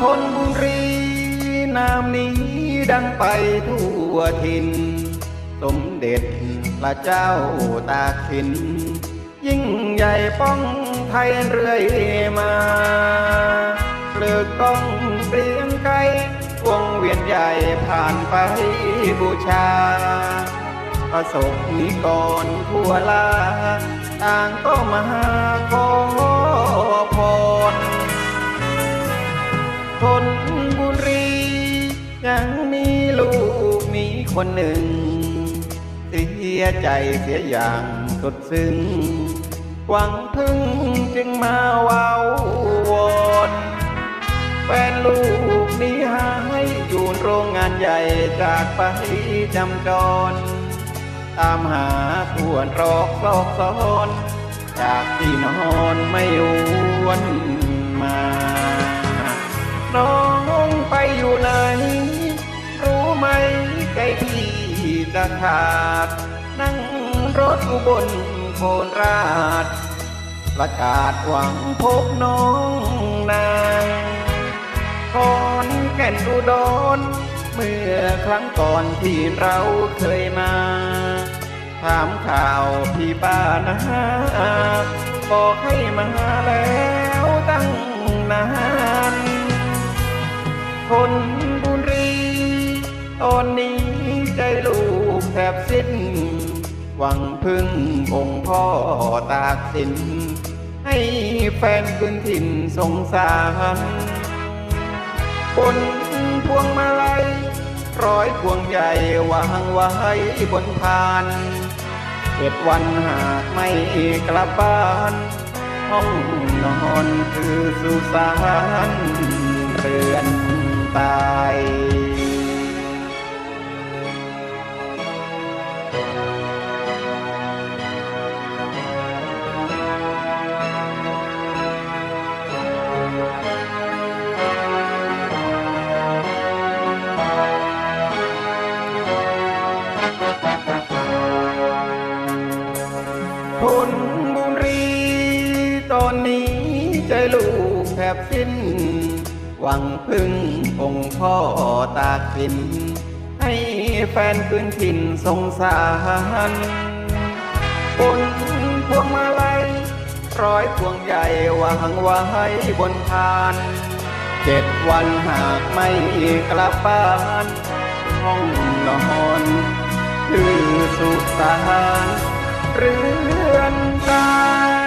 ทนบุรีนามนี้ดังไปทั่วถิ่นสมเด็จพระเจ้าตากสิน ยิ่งใหญ่ป้องไทยเรื่อยมาเลือกต้องเปลี่ยงไกลวงเวียนใหญ่ผ่านไปบูชาประสบนิกรทั่วลา ต่างก็มาขอ คนหนึ่ง เสียใจเสียอย่างสุดซึ้ง หวังพึ่งจึงมาเว้าวอนแฟนลูกนี้หายอยู่โรงงานใหญ่จากไปจำจร ตามหาควรรอกซอกซ้อนจากที่นอนไม่วนมา น้องไปอยู่ไหน ใจพี่จะขาดนั่งรถอุบลโคราช ประกาศหวังพบน้องนางคอนแก่นอุดรเมื่อครั้งก่อนที่เราเคยมา ถามข่าวพี่ป้านะบอกให้มาแล้วตั้งนาน คนบุรีตอนนี้ ใจลูกแทบสิ้น หวังพึ่งองค์พ่อตากสิน ให้แฟนคืนถิ่นสงสารบนพวงมาลัยร้อยพวงใหญ่วางไว้บนพานเจ็ดวันหากไม่กลับบ้าน ห้องนอนคือสุสานเรือนตา ยคนบุรีตอนนี้ใจลูกแทบสิ้น หวังพึ่งองค์พ่อตากสิน ให้แฟนคืนถิ่นสงสารบนพวงมาลัยร้อยพวงใหญ่วางไว้บนพาน เจ็ดวันหากไม่กลับบ้านห้องนอน คือสุสาน เรือนตา